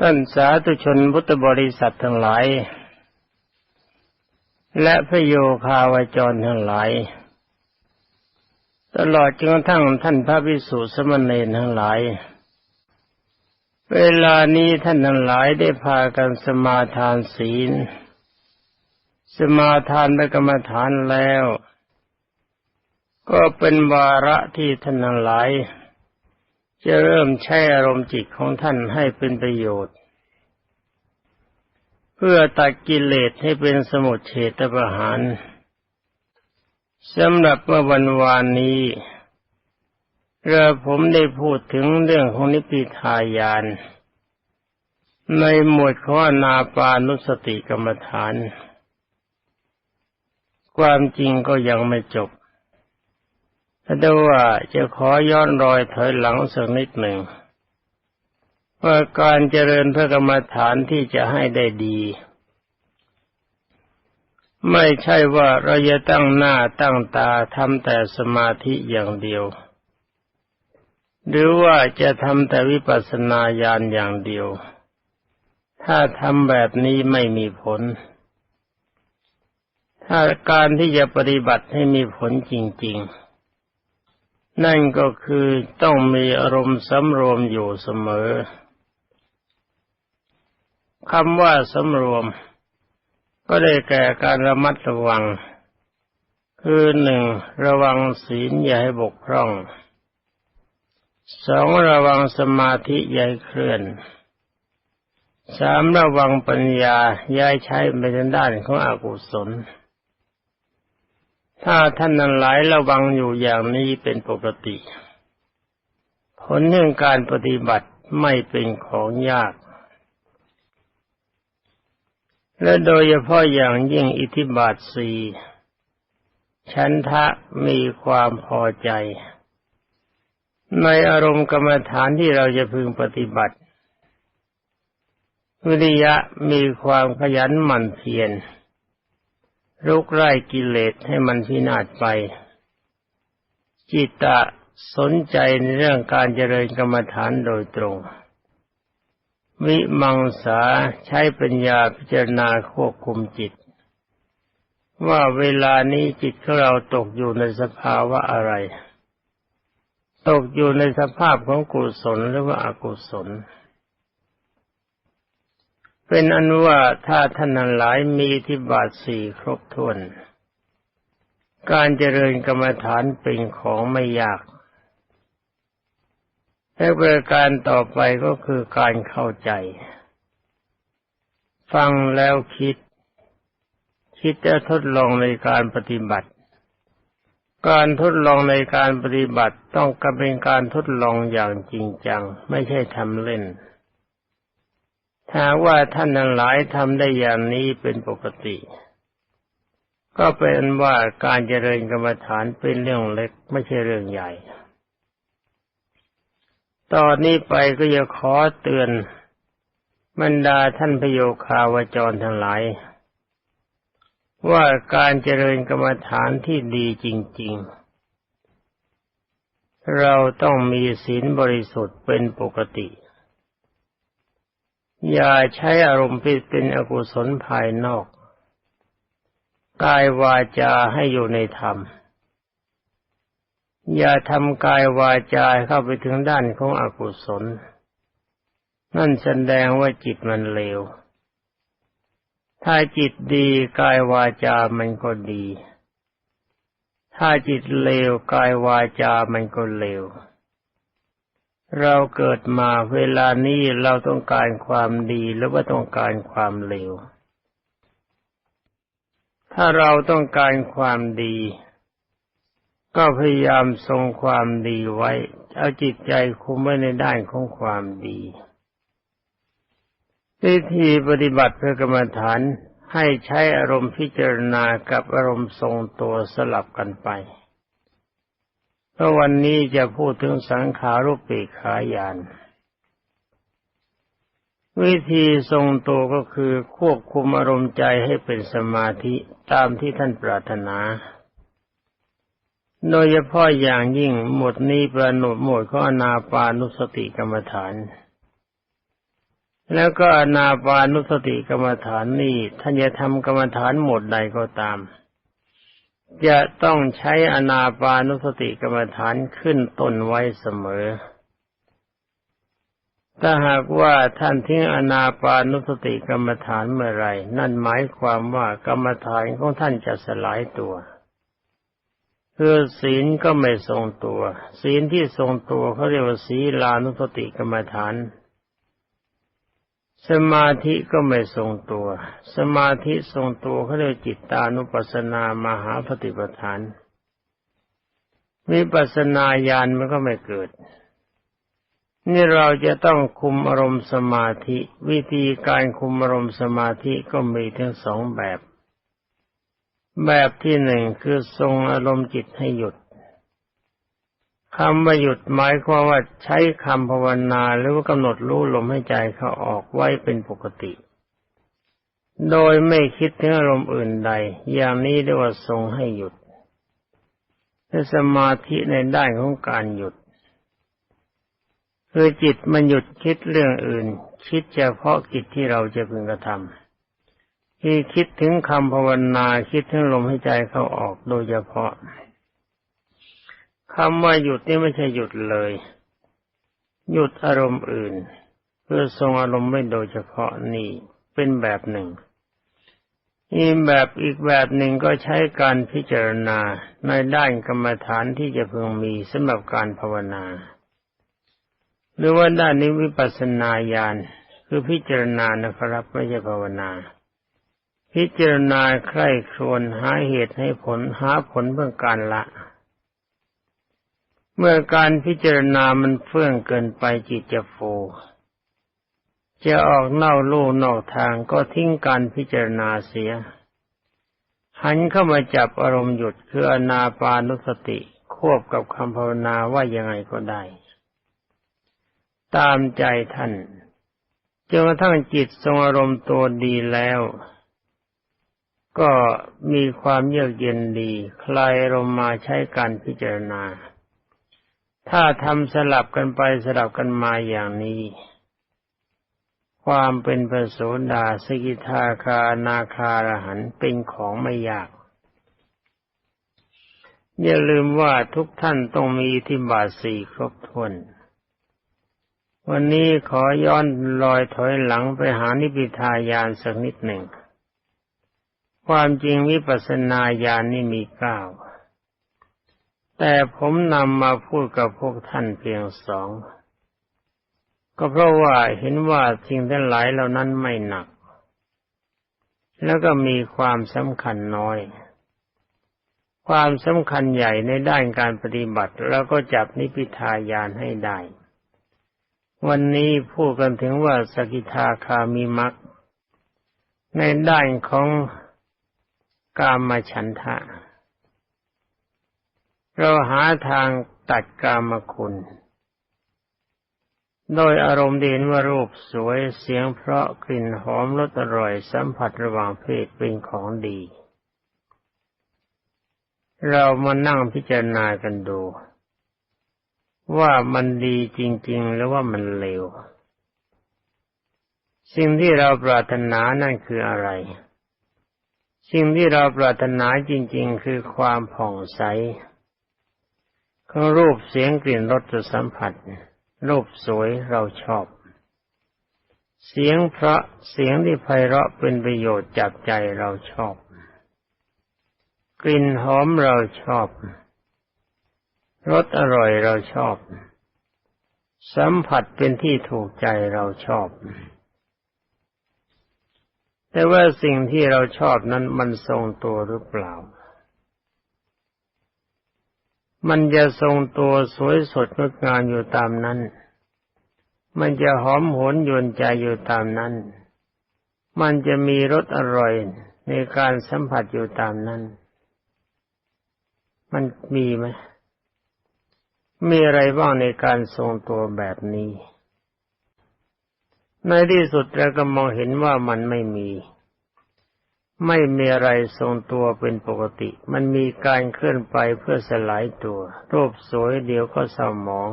ท่านสาธุชนพุทธบริษัททั้งหลาย และพระโยคาวจรทั้งหลาย ตลอดจนกระทั่งท่านพระภิกษุสมณเณรทั้งหลาย เวลานี้ท่านทั้งหลายได้พากันสมาทานศีล สมาทานไปกรรมฐานแล้ว ก็เป็นวาระที่ท่านทั้งหลาย จะเริ่มใช้อารมณ์จิตของท่านให้เป็นประโยชน์ เพื่อตัดกิเลสให้เป็นสมุทเฉตประหารสำหรับเมื่อวันวานนี้เราผมได้พูดถึงเรื่องของนิพพิทายาน ในหมวดข้อนาปานุสติกรรมฐาน ความจริงก็ยังไม่จบ แต่ว่าจะขอย้อนรอยถอยหลังสักนิดหนึ่งว่าการเจริญพระกรรมฐานที่จะให้ได้ดี ไม่ใช่ว่าเราจะตั้งหน้าตั้งตาทำแต่สมาธิอย่างเดียว หรือว่าจะทำแต่วิปัสสนาญาณอย่างเดียว ถ้าทำแบบนี้ไม่มีผล ถ้าการที่จะปฏิบัติให้มีผลจริง ๆ นั่นก็คือต้องมีอารมณ์สำรวมอยู่เสมอคำว่าสำรวม ก็ได้แก่การระมัดระวัง คือหนึ่งระวังศีลอย่าให้บกพร่องสองระวังสมาธิอย่าให้เคลื่อนสามระวังปัญญาย้ายใช้ไปทางด้านของอกุศล ถ้าท่านนั้นหลายระวังอยู่อย่างนี้เป็นปกติ ผลเรื่องการปฏิบัติไม่เป็นของยาก และโดยเฉพาะอย่างยิ่งอิทธิบาทสี่ฉันทะมีความพอใจ ในอารมณ์กรรมฐานที่เราจะพึงปฏิบัติ วิริยะมีความขยันหมั่นเพียร ลุกไล่กิเลสให้มันพินาศไป จิตตะสนใจในเรื่องการเจริญกรรมฐานโดยตรง วิมังสาใช้ปัญญาพิจารณาควบคุมจิต ว่าเวลานี้จิตของเราตกอยู่ในสภาวะอะไร ตกอยู่ในสภาพของกุศลหรือว่าอกุศล เป็นอนุว่าถ้าท่านนันหลายมีที่บาทสี่ครบถ้วน การเจริญกรรมฐานเป็นของไม่ยากและประการต่อไปก็คือการเข้าใจ ฟังแล้วคิด คิดจะทดลองในการปฏิบัติ การทดลองในการปฏิบัติต้องกเป็นการทดลองอย่างจริงจัง ไม่ใช่ทำเล่น ถ้าว่าท่านนั้นหลายทำได้อย่างนี้เป็นปกติ ก็เป็นว่าการเจริญกรรมฐานเป็นเรื่องเล็กไม่ใช่เรื่องใหญ่ ตอนนี้ไปก็จะขอเตือนบรรดาท่านพโยคาวจรทั้งหลาย ว่าการเจริญกรรมฐานที่ดีจริง ๆ เราต้องมีศีลบริสุทธิ์เป็นปกติ อย่าใช้อารมณ์ปิดเป็นอกุศลภายนอก กายวาจาให้อยู่ในธรรม อย่าทำกายวาจาเข้าไปถึงด้านของอกุศล นั่นแสดงว่าจิตมันเลว ถ้าจิตดีกายวาจามันก็ดี ถ้าจิตเลวกายวาจามันก็เลว เราเกิดมาเวลานี้เราต้องการความดีหรือว่าต้องการความเลว ถ้าเราต้องการความดี ก็พยายามทรงความดีไว้ เอาจิตใจคุมไว้ในด้านของความดีวิธีปฏิบัติเพื่อกรรมฐานให้ใช้อารมณ์พิจารณากับอารมณ์ทรงตัวสลับกันไป เพราะวันนี้จะพูดถึงสังขารุปปีขายาน วิธีทรงตัวก็คือควบคุมอารมณ์ใจให้เป็นสมาธิตามที่ท่านปรารถนา โดยเฉพาะอย่างยิ่งหมดนี้ประหนดหมดข้อนาปานุสติกรรมฐาน แล้วก็อนาปานุสติกรรมฐานนี่ท่านจะทำกรรมฐานหมดใดก็ตาม จะต้องใช้อนาปานุสติกรรมฐานขึ้นต้นไว้เสมอ ถ้าหากว่าท่านทิ้งอนาปานุสติกรรมฐานเมื่อไร นั่นหมายความว่ากรรมฐานของท่านจะสลายตัวคือศีลก็ไม่ทรงตัว ศีลที่ทรงตัวเขาเรียกว่าศีลานุสติกรรมฐาน สมาธิก็ไม่ทรงตัว สมาธิทรงตัวเขาเรียกจิตตานุปัสสนามหาปฏิปทานวิปัสสนาญาณมันก็ไม่เกิด นี่เราจะต้องคุมอารมณ์สมาธิ วิธีการคุมอารมณ์สมาธิก็มีทั้งสองแบบ แบบที่หนึ่งคือทรงอารมณ์จิตให้หยุด คำว่าหยุดหมายความว่าใช้คำภาวนาหรือว่ากำหนดรู้ลมให้ใจเขาออกไว้เป็นปกติ โดยไม่คิดถึงอารมณ์อื่นใด อย่างนี้เรียกว่าทรงให้หยุดและสมาธิในด้านของการหยุด คือจิตมันหยุดคิดเรื่องอื่น คิดเฉพาะกิจที่เราจะพึงกระทำที่คิดถึงคำภาวนาคิดถึงลมใหายใจเข้าออกโดยเฉพาะ คำว่าหยุดนี่ไม่ใช่หยุดเลย หยุดอารมณ์อื่น เพื่อทรงอารมณ์ไม่โดยเฉพาะนี่เป็นแบบหนึ่งอีกแบบอีกแบบหนึ่งก็ใช้การพิจารณาในด้านกรรมฐานที่จะพึงมีสำหรับการภาวนา หรือว่าด้านนี้วิปัสสนาญาณคือพิจารณานะครับไม่ใช่ภาวนา พิจารณาใคร่ครวญหาเหตุให้ผลหาผลเพื่อการละ เมื่อการพิจารณามันเฟื่องเกินไปจิตจะโฟ จะออกเน่าลู่นอกทางก็ทิ้งการพิจารณาเสีย หันเข้ามาจับอารมณ์หยุดคืออนาปานุสติควบกับคำภาวนาว่ายังไงก็ได้ ตามใจท่านจนกระทั่งจิตทรงอารมณ์ตัวดีแล้ว ก็มีความเยือกเย็นดี คลายลมมาใช้การพิจารณา ถ้าทำสลับกันไปสลับกันมาอย่างนี้ ความเป็นพระโสดาสกิทาคานาคารหันเป็นของไม่ยากอย่าลืมว่าทุกท่านต้องมีที่บาทสี่ครบถ้วน วันนี้ขอย้อนลอยถอยหลังไปหานิพิทายานสักนิดหนึ่ง ความจริงวิปัสสนาญาณนนี่มีเก้า แต่ผมนำมาพูดกับพวกท่านเพียงสอง ก็เพราะว่าเห็นว่าสิ่งทั้งหลายเหล่านั้นไม่หนัก แล้วก็มีความสำคัญน้อย ความสำคัญใหญ่ในด้านการปฏิบัติ แล้วก็จับนิพิทายานให้ได้ วันนี้พูดกันถึงว่าสกิทาคามีมักในด้านของกามฉันทะ เราหาทางตัดกามคุณ โดยอารมณ์ดีนว่ารูปสวยเสียงเพราะกลิ่นหอมรสอร่อยสัมผัสระหว่างเพศเป็นของดี เรามานั่งพิจารณากันดู ว่ามันดีจริงๆหรือว่ามันเลว สิ่งที่เราปรารถนานั่นคืออะไรสิ่งที่เราปรารถนาจริง ๆ คือความผ่องใส รูปเสียงกลิ่นรสสัมผัส รูปสวยเราชอบ เสียงพระเสียงที่ไพเราะเป็นประโยชน์จับใจเราชอบ กลิ่นหอมเราชอบรสอร่อยเราชอบ สัมผัสเป็นที่ถูกใจเราชอบ แต่ว่าสิ่งที่เราชอบนั้นมันทรงตัวหรือเปล่า มันจะทรงตัวสวยสดงดงามอยู่ตามนั้น มันจะหอมหวนยวนใจอยู่ตามนั้น มันจะมีรสอร่อยในการสัมผัสอยู่ตามนั้น มันมีไหม มีอะไรบ้างในการทรงตัวแบบนี้ ในที่สุดเราก็มองเห็นว่ามันไม่มี ไม่มีอะไรทรงตัวเป็นปกติ มันมีการเคลื่อนไปเพื่อสลายตัว รูปสวยเดียวก็เศร้าหมอง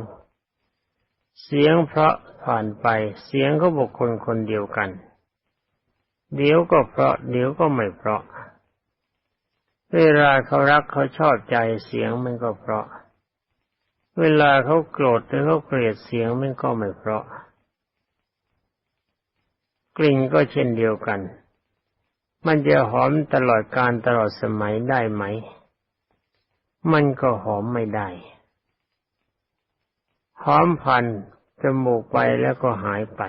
เสียงเพราะผ่านไป เสียงก็บุคคลคนเดียวกัน เดี๋ยวก็เพราะ เดี๋ยวก็ไม่เพราะ เวลาเขารักเขาชอบใจเสียงมันก็เพราะ เวลาเขาโกรธหรือเขาเกลียดเสียงมันก็ไม่เพราะ กลิ่นก็เช่นเดียวกัน มันจะหอมตลอดการตลอดสมัยได้ไหม มันก็หอมไม่ได้ หอมพันจมูกไปแล้วก็หายไป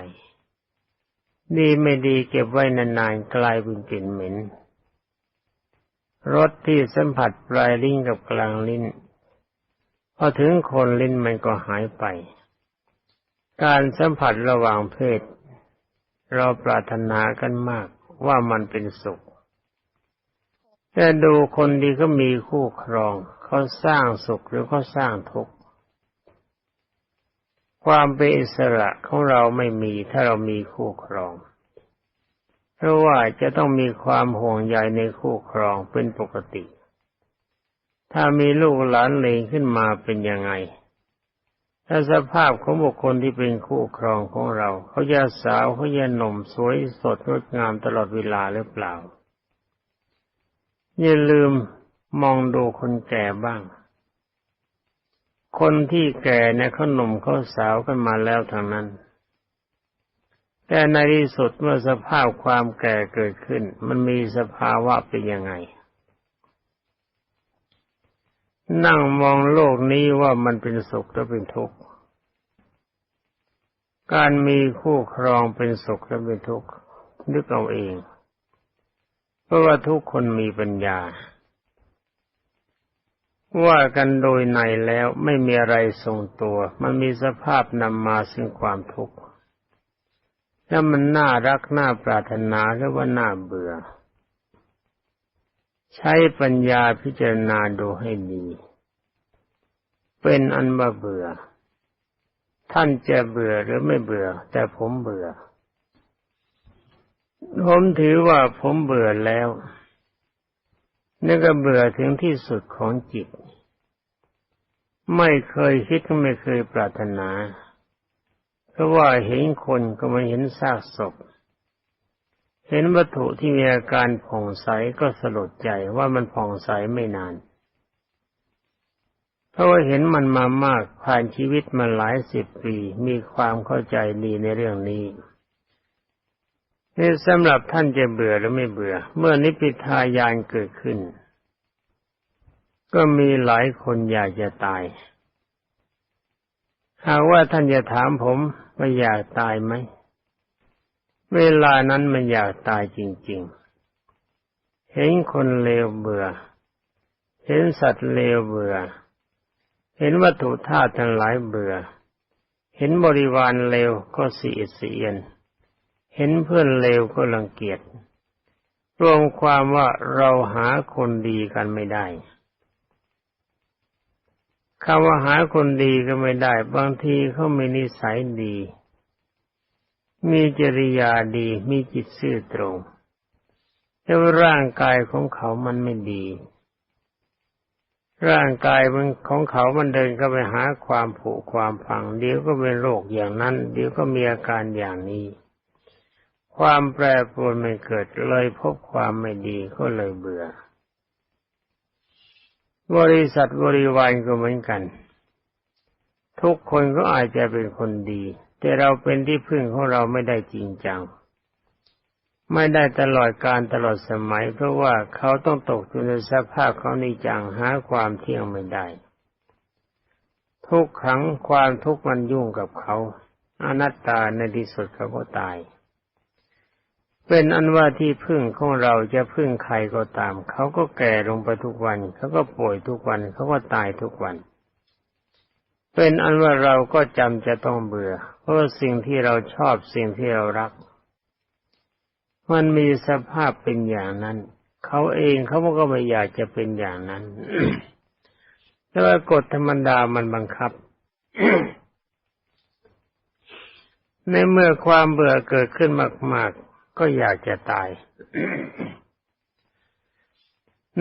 ดีไม่ดีเก็บไว้นานๆกลายเป็นกลิ่นเหม็นรสที่สัมผัสปลายลิ้นกับกลางลิ้น พอถึงคนลิ้นมันก็หายไป การสัมผัสระหว่างเพศ เราปรารถนากันมาก ว่ามันเป็นสุข แต่ดูคนดีก็มีคู่ครองเขาสร้างสุขหรือเขาสร้างทุกข์ความเป็นอิสระของเราไม่มีถ้าเรามีคู่ครอง เพราะว่าจะต้องมีความห่วงใยในคู่ครองเป็นปกติ ถ้ามีลูกหลานเลงขึ้นมาเป็นยังไง ถ้าสภาพของบุคคลที่เป็นคู่ครองของเรา เขาจะสาวเขาจะหนุ่มสวยสดงดงามตลอดเวลาหรือเปล่า อย่าลืมมองดูคนแก่บ้าง คนที่แก่เนี่ยเขาหนุ่มเขาสาวกันมาแล้วทางนั้น แต่ในที่สุดเมื่อสภาพความแก่เกิดขึ้น มันมีสภาวะเป็นยังไง นั่งมองโลกนี้ว่ามันเป็นสุขหรือเป็นทุกข์ การมีคู่ครองเป็นสุขหรือเป็นทุกข์นึกเอาเอง เพราะว่าทุกคนมีปัญญา ว่ากันโดยในแล้วไม่มีอะไรทรงตัว มันมีสภาพนำมาซึ่งความทุกข์ถ้ามันน่ารักน่าปรารถนาหรือว่าน่าเบื่อ ใช้ปัญญาพิจารณาดูให้ดี เป็นอันว่าเบื่อ ท่านจะเบื่อหรือไม่เบื่อ แต่ผมเบื่อ ผมถือว่าผมเบื่อแล้วนี่ก็เบื่อถึงที่สุดของจิต ไม่เคยคิดไม่เคยปรารถนา เพราะว่าเห็นคนก็ไม่เห็นซากศพ เห็นวัตถุที่มีอาการผ่องใสก็สลดใจว่ามันผ่องใสไม่นาน เพราะว่าเห็นมันมามากผ่านชีวิตมาหลายสิบปี มีความเข้าใจดีในเรื่องนี้นี่สำหรับท่านจะเบื่อหรือไม่เบื่อ เมื่อนิพพิทายานเกิดขึ้น ก็มีหลายคนอยากจะตาย หากว่าท่านจะถามผมว่าอยากตายไหม เวลานั้นมันอยากตายจริง ๆ เห็นคนเลวเบื่อ เห็นสัตว์เลวเบื่อ เห็นวัตถุธาตุทั้งหลายเบื่อ เห็นบริวารเลวก็สีเสียน เห็นเพื่อนเลวก็รังเกียจ รวมความว่าเราหาคนดีกันไม่ได้คำว่าหาคนดีก็ไม่ได้ บางทีเขามีนิสัยดี มีจริยาดีมีจิตซื่อตรงแต่ว่าร่างกายของเขามันไม่ดี ร่างกายมันของเขามันเดินก็ไปหาความผุความพัง เดี๋ยวก็เป็นโรคอย่างนั้น เดี๋ยวก็มีอาการอย่างนี้ ความแปรปรวนไม่เกิดเลยพบความไม่ดีก็เลยเบื่อ บริษัทบริวารก็เหมือนกัน ทุกคนก็อาจจะเป็นคนดี แต่เราเป็นที่พึ่งของเราไม่ได้จริงจัง ไม่ได้ตลอดการตลอดสมัย เพราะว่าเขาต้องตกอยู่ในสภาพเขานิจังหาความเที่ยงไม่ได้ ทุกครั้งความทุกข์มันยุ่งกับเขาอนัตตาในที่สุดเขาก็ตาย เป็นอันว่าที่พึ่งของเราจะพึ่งใครก็ตาม เขาก็แก่ลงไปทุกวัน เขาก็ป่วยทุกวัน เขาก็ตายทุกวัน เป็นอันว่าเราก็จำจะต้องเบื่อ เพราะสิ่งที่เราชอบสิ่งที่เรารัก มันมีสภาพเป็นอย่างนั้น เขาเองเขาก็ไม่อยากจะเป็นอย่างนั้น แต่ว่ากฎธรรมดามันบังคับ ในเมื่อความเบื่อเกิดขึ้นมาก ๆ ก็อยากจะตาย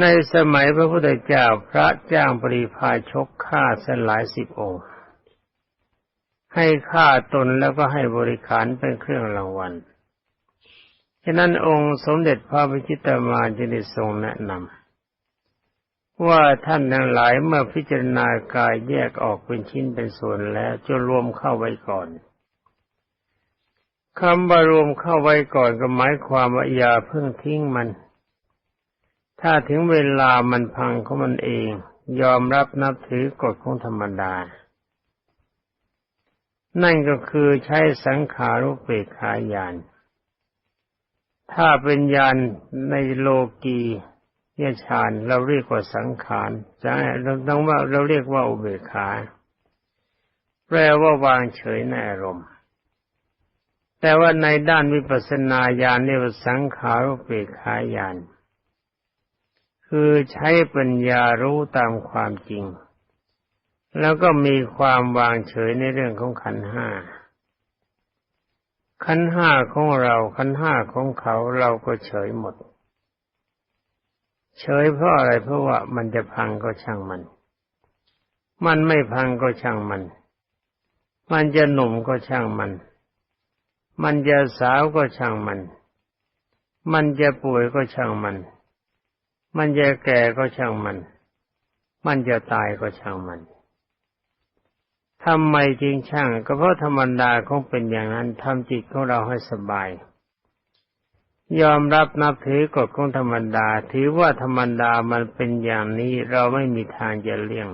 ในสมัยพระพุทธเจ้าพระจ้างปริพาชกฆ่าสลายสิบองค์ ให้ค่าตนแล้วก็ให้บริขารเป็นเครื่องรางวัล ฉะนั้นองค์สมเด็จพระพิชิตามารจึงได้ทรงแนะนำว่าท่านทั้งหลายเมื่อพิจารณากายแยกออกเป็นชิ้นเป็นส่วนแล้วจะรวมเข้าไว้ก่อนคำว่ารวมเข้าไว้ก่อนก็หมายความว่าอย่าเพิ่งทิ้งมัน ถ้าถึงเวลามันพังของมันเอง ยอมรับนับถือกฎของธรรมดา นั่นก็คือใช้สังขารุเปกขายาน ถ้าเป็นยานในโลกียฌานเราเรียกว่าสังขารจะเราต้องว่าเราเรียกว่าอุเบกขา แปลว่าวางเฉยในอารมณ์ แต่ว่าในด้านวิปัสสนาญาณเนี่ว่าสังขารุเปกขายาน คือใช้ปัญญารู้ตามความจริง แล้วก็มีความวางเฉยในเรื่องของขันห้าขันห้าของเราขันห้าของเขาเราก็เฉยหมด เฉยเพราะอะไรเพราะว่ามันจะพังก็ช่างมัน มันไม่พังก็ช่างมัน มันจะหนุ่มก็ช่างมัน มันจะสาวก็ช่างมัน มันจะป่วยก็ช่างมัน มันจะแก่ก็ช่างมัน มันจะตายก็ช่างมันทำไมจริงช่าง ก็เพราะธรรมดาคงเป็นอย่างนั้นทำจิตของเราให้สบาย ยอมรับนับถือกฎของธรรมดา ถือว่าธรรมดามันเป็นอย่างนี้เราไม่มีทางจะเลี่ยง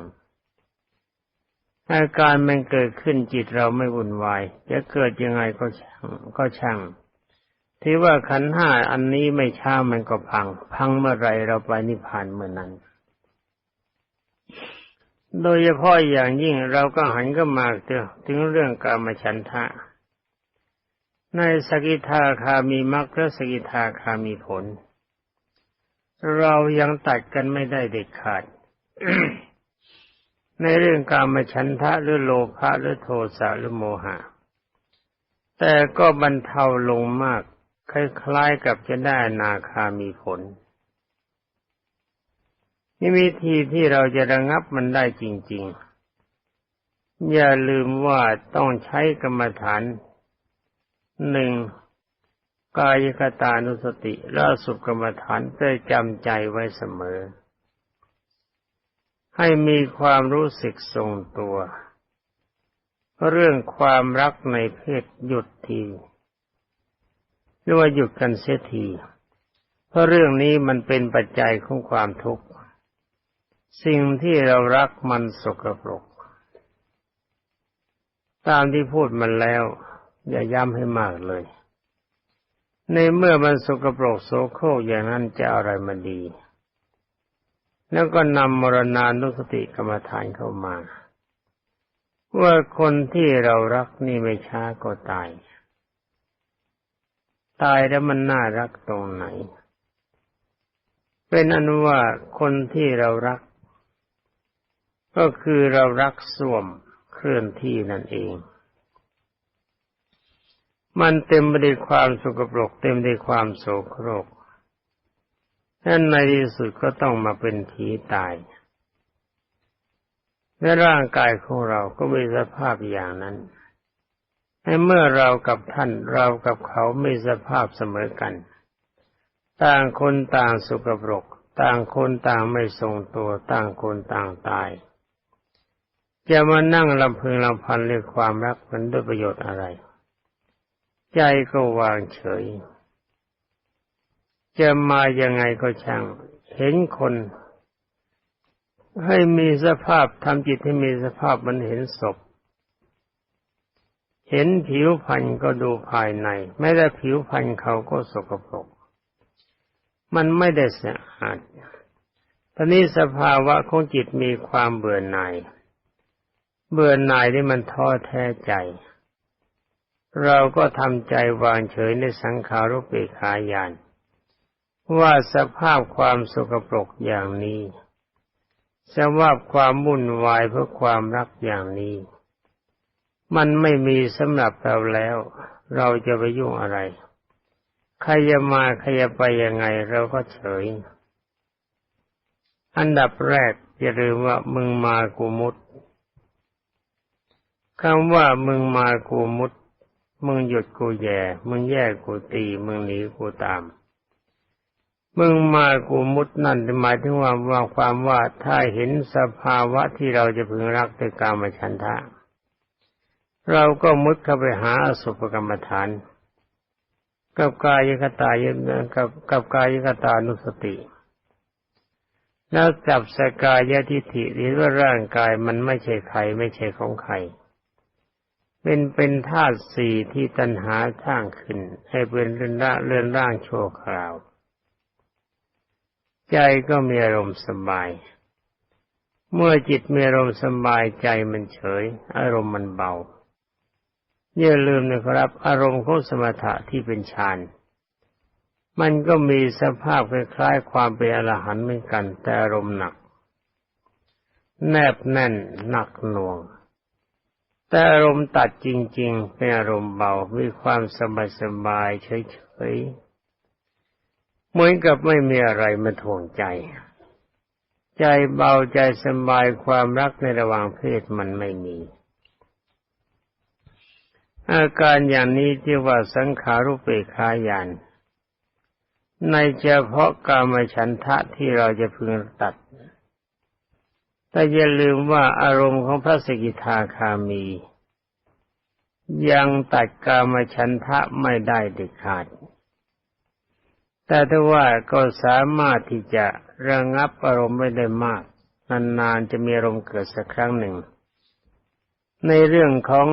อาการมันเกิดขึ้นจิตเราไม่วุ่นวาย จะเกิดยังไงก็ช่างก็ช่าง ที่ว่าขันห้าอันนี้ไม่ช้ามันก็พัง พังเมื่อไรเราไปนิพพานเมื่อนั้น โดยเฉพาะอย่างยิ่งเราก็หันก็มาถึงเรื่องกามฉันทะ ในสกิทาคามีมรรคและสกิทาคามีผล เรายังตัดกันไม่ได้เด็ดขาด ในเรื่องการมาฉันทะหรือโลภะหรือโทสะหรือโมหะแต่ก็บรรเทาลงมาก คล้ายๆกับจะได้นาคามีผลนี่วิธีที่เราจะระงับมันได้จริง ๆ อย่าลืมว่าต้องใช้กรรมฐานหนึ่งกายกตานุสติและสุกรรมฐานเพื่อจำใจไว้เสมอ ให้มีความรู้สึกทรงตัว เรื่องความรักในเพศหยุดที หรือว่าหยุดกันเสียที เพราะเรื่องนี้มันเป็นปัจจัยของความทุกข์ สิ่งที่เรารักมันสกปรก ตามที่พูดมันแล้ว อย่าย้ำให้มากเลย ในเมื่อมันสกปรกโสโครกอย่างนั้นจะอะไรมาดี แล้วก็นำมรณานุสติกรรมฐานเข้ามาว่าคนที่เรารักนี่ไม่ช้าก็ตาย ตายแล้วมันน่ารักตรงไหน เป็นอนุว่าคนที่เรารัก ก็คือเรารักส่วมเคลื่อนที่นั่นเอง มันเต็มไปด้วยความสกปรก เต็มไปด้วยความโสโครกนั้นในที่สุดก็ต้องมาเป็นผีตาย และร่างกายของเราก็มีสภาพอย่างนั้น ให้เมื่อเรากับท่านเรากับเขาไม่สภาพเสมอกัน ต่างคนต่างสุกปรก ต่างคนต่างไม่ทรงตัวต่างคนต่างตายจะมานั่งลำพึงลำพันเรื่องความรักมันด้วยประโยชน์อะไร ใจก็วางเฉย จะมายังไงก็ช่าง เห็นคน ให้มีสภาพทำจิตให้มีสภาพมันเห็นศพ เห็นผิวพรรณก็ดูภายใน ไม่ได้ผิวพรรณเขาก็สกปรก มันไม่ได้สะอาดตอนนี้สภาวะของจิตมีความเบื่อหน่าย เบื่อหน่ายที่มันท้อแท้ใจ เราก็ทำใจวางเฉยในสังขารุปเปขายาน ว่าสภาพความสกปรกอย่างนี้สภาพความวุ่นวายเพราะความรักอย่างนี้ มันไม่มีสำหรับเราแล้ว เราจะไปยุ่งอะไร ใครจะมาใครจะไปยังไงเราก็เฉย อันดับแรกอย่าลืมว่ามึงมากูมุดคำว่ามึงมากูมุด มึงหยุดกูแย่ มึงแย่กูตี มึงหนีกูตาม มึงมากูมุดนั่นหมายถึงว่าว่าความว่าถ้าเห็นสภาวะที่เราจะพึงรักด้วยกามฉันทะ เราก็มุดเข้าไปหาอสุภกรรมฐาน กับกายคตายกับกับกายคตานุสติแล้วจับสกายทิฏฐิหรือว่าร่างกายมันไม่ใช่ใครไม่ใช่ของใคร เป็นเป็นธาตุสี่ที่ตัณหาสร้างขึ้น ให้เป็นเรือนร่างเรื่อนร่างชั่วคราว ใจก็มีอารมณ์สบาย เมื่อจิตมีอารมณ์สบายใจมันเฉย อารมณ์มันเบา อย่าลืมนะครับ อารมณ์ของสมถะที่เป็นฌานมันก็มีสภาพคล้ายๆความเป็นอรหันต์เหมือนกัน แต่อารมณ์หนัก แนบแน่นหนักหน่วง แต่อารมณ์ตัดจริง ๆ เป็นอารมณ์เบา มีความสบายๆเฉยๆเหมือนกับไม่มีอะไรมาถ่วงใจ ใจเบาใจสบายความรักในระหว่างเพศมันไม่มี อาการอย่างนี้ที่ว่าสังขารุปเปกขายานในเฉพาะกามฉันทะที่เราจะพึงตัด แต่อย่าลืมว่าอารมณ์ของพระสกิทาคามี ยังตัดกามฉันทะไม่ได้เด็ดขาด แต่ถ้าว่าก็สามารถที่จะระงับอารมณ์ไม่ได้มาก นานๆจะมีอารมณ์เกิดสักครั้งหนึ่ง ในเรื่องของ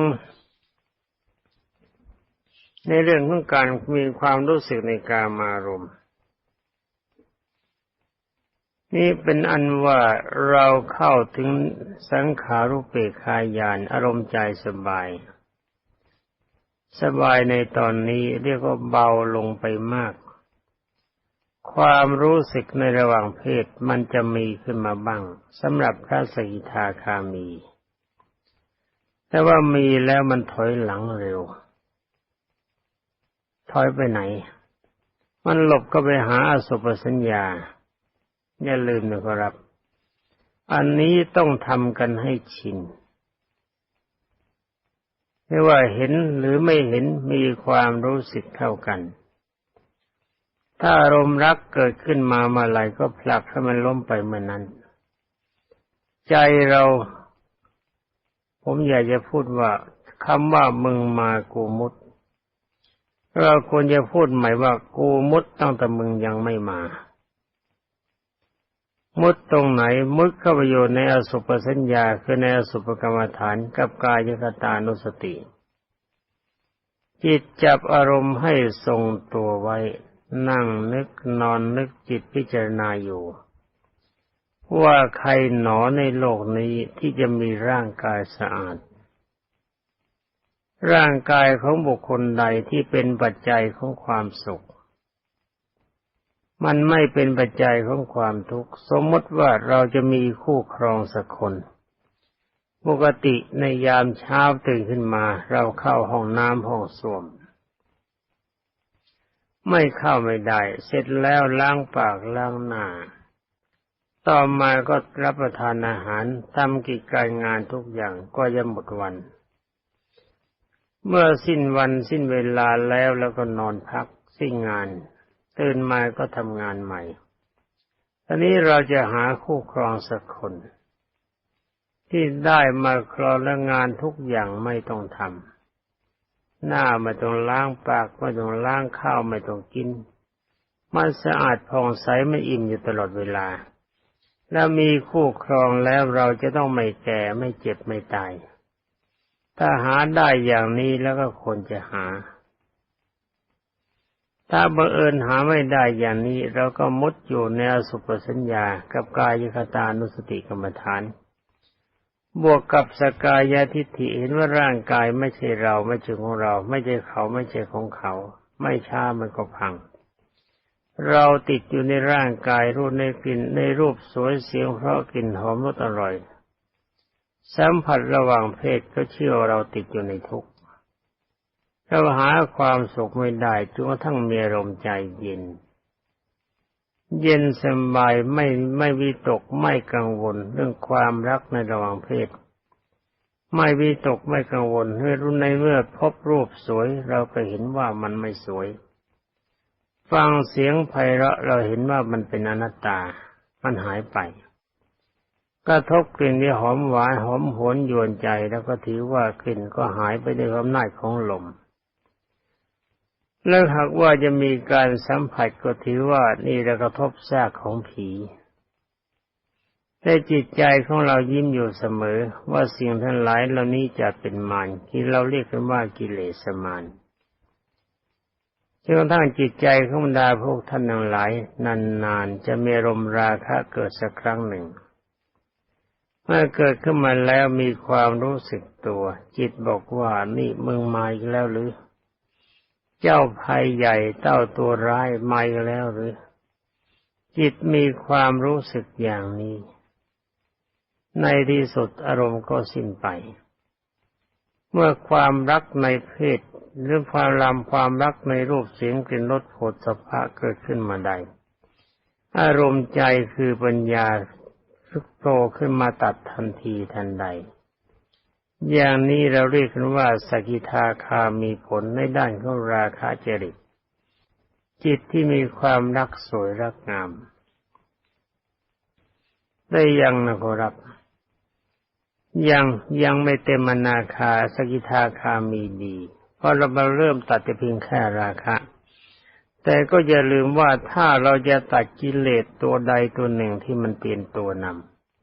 ในเรื่องของการมีความรู้สึกในกามารมณ์ นี่เป็นอันว่าเราเข้าถึงสังขารุปเปกขายานอารมณ์ใจสบาย สบายในตอนนี้เรียกว่าเบาลงไปมาก ความรู้สึกในระหว่างเพศมันจะมีขึ้นมาบ้างสำหรับพระสกิทาคามี แต่ว่ามีแล้วมันถอยหลังเร็ว ถอยไปไหน มันหลบก็ไปหาอสุปสัญญา อย่าลืมนะครับ อันนี้ต้องทำกันให้ชินไม่ว่าเห็นหรือไม่เห็นมีความรู้สึกเท่ากัน ถ้าอารมณ์รักเกิดขึ้นมาเมื่อไหร่ก็ผลักให้มันล้มไปเมื่อนั้น ใจเรา ผมอยากจะพูดว่าคำว่ามึงมากูมุด เราควรจะพูดใหม่ว่ากูมุดตั้งแต่มึงยังไม่มา มุดตรงไหนมุดเข้าไปอยู่ในอสุปสัญญาคือในอสุปกรรมฐานกับกายคตานุสติ จิตจับอารมณ์ให้ทรงตัวไว้ นั่งนึกนอนนึกจิตพิจารณาอยู่ ว่าใครหนอในโลกนี้ที่จะมีร่างกายสะอาด ร่างกายของบุคคลใดที่เป็นปัจจัยของความสุข มันไม่เป็นปัจจัยของความทุกข์ สมมติว่าเราจะมีคู่ครองสักคน ปกติในยามเช้าตื่นขึ้นมา เราเข้าห้องน้ำห้องส้วม ไม่เข้าไม่ได้ เสร็จแล้วล้างปากล้างหน้าต่อมาก็รับประทานอาหารทำกิจการงานทุกอย่างก็จะหมดวัน เมื่อสิ้นวันสิ้นเวลาแล้วแล้วก็นอนพักสิ้นงานตื่นมาก็ทำงานใหม่ตอนนี้เราจะหาคู่ครองสักคน ที่ได้มาครองและงานทุกอย่างไม่ต้องทำหน้าไม่ต้องล้างปากไม่ต้องล้างข้าวไม่ต้องกิน มันสะอาดผ่องใสไม่อิ่มอยู่ตลอดเวลา แล้วมีคู่ครองแล้วเราจะต้องไม่แก่ไม่เจ็บไม่ตาย ถ้าหาได้อย่างนี้แล้วก็ควรจะหา ถ้าบังเอิญหาไม่ได้อย่างนี้ เราก็มุดอยู่ในอสุปสัญญา กับกายคตานุสติกรรมฐาน บวกกับสกายาทิฏฐิเห็นว่าร่างกายไม่ใช่เราไม่ใช่ของเรา ไม่ใช่เขาไม่ใช่ของเขา ไม่ช้ามันก็พังเราติดอยู่ในร่างกายรูปในกลิ่นในรูปสวยเสียงเพราะกลิ่นหอมรสอร่อย สัมผัสระหว่างเพศก็เชื่อว่าเราติดอยู่ในทุกข์เราหาความสุขไม่ได้จนกระทั่งมีอารมใจเย็น เย็นสบายไม่ไม่วิตกไม่กังวลเรื่องความรักในระหว่างเพศ ไม่วิตกไม่กังวลเมื่อรู้ในเมื่อพบรูปสวย เราก็เห็นว่ามันไม่สวย ฟังเสียงไพเราะเราเห็นว่ามันเป็นอนัตตา มันหายไป กระทบกลิ่นที่หอมหวานหอมหวนยวนใจแล้วก็ถือว่ากลิ่นก็หายไปด้วยอำนาจของลม แล้วหากว่าจะมีการสัมผัสก็ถือว่านี่เรากระทบซากของผีแต่จิตใจของเรายิ้มอยู่เสมอ ว่าสิ่งทั้งหลายเหล่านี้จะเป็นมารที่เราเรียกกันว่ากิเลสมารจนกระทั่งจิตใจของบรรดาพวกท่านทั้งหลาย นานๆจะมีรมราคะเกิดสักครั้งหนึ่ง เมื่อเกิดขึ้นมาแล้วมีความรู้สึกตัว จิตบอกว่านี่มึงมาอีกแล้วหรือ เจ้าภัยใหญ่เต้าตัวร้ายมาอีกแล้วหรือ จิตมีความรู้สึกอย่างนี้ ในที่สุดอารมณ์ก็สิ้นไป เมื่อความรักในเพศหรือความรำความรักในรูปเสียงกลิ่นรสโผฏฐัพพะเกิดขึ้นมาใดอารมณ์ใจคือปัญญา ฟุกโตขึ้นมาตัดทันทีทันใด อย่างนี้เราเรียกกันว่าสกิทาคามีผลในด้านของราคะจริต จิตที่มีความรักสวยรักงาม ได้ยังนะครับยังยังไม่เต็มนาคาสกิทาคามีดี เพอเรามาเริ่มตัดแต่เพียงแค่ราคะ แต่ก็อย่าลืมว่าถ้าเราจะตัดกิเลสตัวใดตัวหนึ่งที่มันเตียนตัวน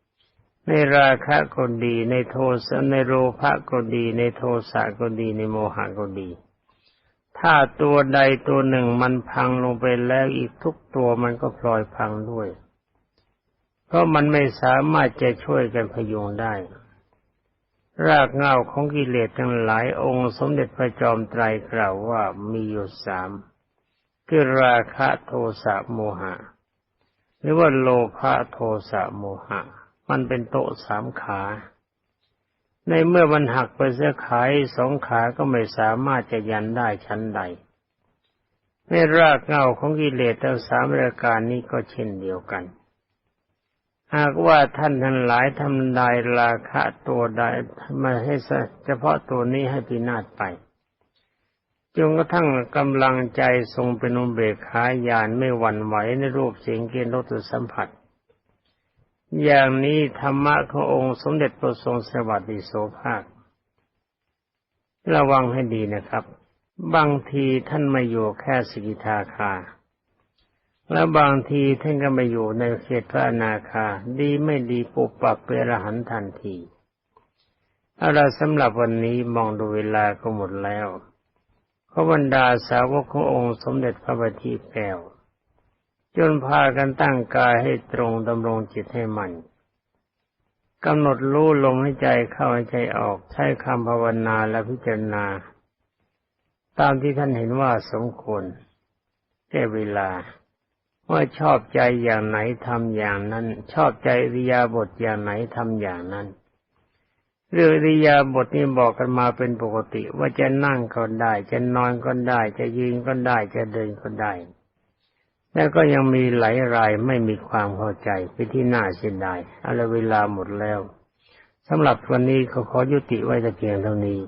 ำในราคะก็ดีในโทสะในโลภะก็ดีในโทสะก็ดีในโมหะก็ดี ถ้าตัวใดตัวหนึ่งมันพังลงไปแล้วอีกทุกตัวมันก็พลอยพังด้วย เพราะมันไม่สามารถจะช่วยกันพยุงได้ รากเหง้าของกิเลสทั้งหลายองค์สมเด็จพระจอมไตรกล่าวว่ามีอยู่สาม คือราคะโทสะโมหะ หรือว่าโลภะโทสะโมหะ มันเป็นโตสามขา ในเมื่อมันหักไปเสียขายสองขาก็ไม่สามารถจะยันได้ชั้นใดในรากเงาของกิเลสทั้งสามรายการนี้ก็เช่นเดียวกัน หากว่าท่านทั้งหลายทำลายราคะตัวใดมาให้เฉพาะตัวนี้ให้พินาศไป จนกระทั่งกำลังใจทรงเป็นอุเบกขาญาณไม่หวั่นไหวในรูปเสียงเกณฑ์รสสัมผัส อย่างนี้ธรรมะขององค์สมเด็จพระทรงสวัสดิโสภาค ระวังให้ดีนะครับ บางทีท่านมาอยู่แค่สกิทาคา แล้วบางทีท่านก็มาอยู่ในเขตพระนาคา ดีไม่ดีปุบปับเปรหันทันทีเอาละสำหรับวันนี้มองดูเวลาก็หมดแล้ว พระบรรดาสาวกขององค์สมเด็จพระบัณฑิตแก้วจนพากันตั้งกายให้ตรงดำรงจิตให้มันกำหนดรู้ลมให้ใจเข้าให้ใจออก ใช้คำภาวนาและพิจารณา ตามที่ท่านเห็นว่าสมควรแก้เวลาว่าชอบใจอย่างไหนทำอย่างนั้น ชอบใจริยาบทอย่างไหนทำอย่างนั้น เรื่องริยาบทนี้บอกกันมาเป็นปกติ ว่าจะนั่งก็ได้ จะนอนก็ได้ จะยืนก็ได้ จะเดินก็ได้ แล้วก็ยังมีหลายรายไม่มีความเข้าใจไปที่น่าเสียดายเอาละเวลาหมดแล้วสำหรับวันนี้ขอขอยุติไว้แต่เพียงเท่านี้